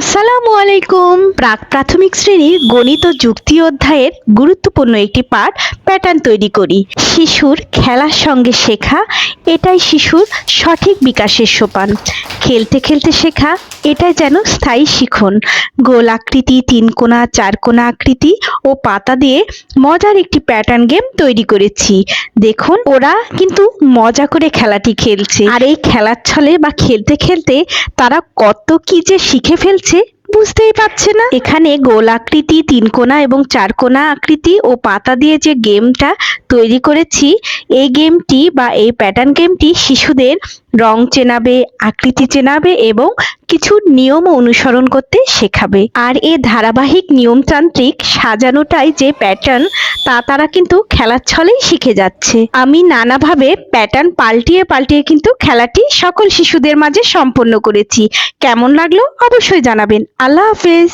আসসালামু আলাইকুম। প্রাক প্রাথমিক শ্রেণির গণিত ও যুক্তি অধ্যায়ের গুরুত্বপূর্ণ একটি পাঠ প্যাটার্ন তৈরি করি। শিশুর খেলার সঙ্গে শেখা, এটাই শিশুর সঠিক বিকাশের সোপান। খেলতে খেলতে শেখা, এটাই যেন স্থায়ী শিখন। গোল আকৃতি, তিন কোণা, চার কোণা আকৃতি ও পাতা দিয়ে মজার একটি প্যাটার্ন গেম তৈরি করেছি। দেখুন, ওরা কিন্তু মজা করে খেলাটি খেলছে। আর এই খেলার ছলে বা খেলতে খেলতে তারা কত কি যে শিখে ফেলছে বুঝতেই পারছে না। এখানে গোল আকৃতি, তিন কোনা এবং চার কোণা আকৃতি ও পাতা দিয়ে যে গেমটা তৈরি করেছি, এই গেমটি বা এই প্যাটার্ন গেমটি শিশুদের রং চেনাবে, আকৃতি চেনাবে এবং কিছু নিয়ম অনুসরণ করতে শেখাবে। আর এ ধারাবাহিক নিয়মতান্ত্রিক সাজানোটাই যে প্যাটার্ন তা তারা কিন্তু খেলার ছলেই শিখে যাচ্ছে। আমি নানাভাবে প্যাটার্ন পাল্টিয়ে পাল্টিয়ে কিন্তু খেলাটি সকল শিশুদের মাঝে সম্পন্ন করেছি। কেমন লাগল অবশ্যই জানাবেন। আল্লাহ হাফেজ।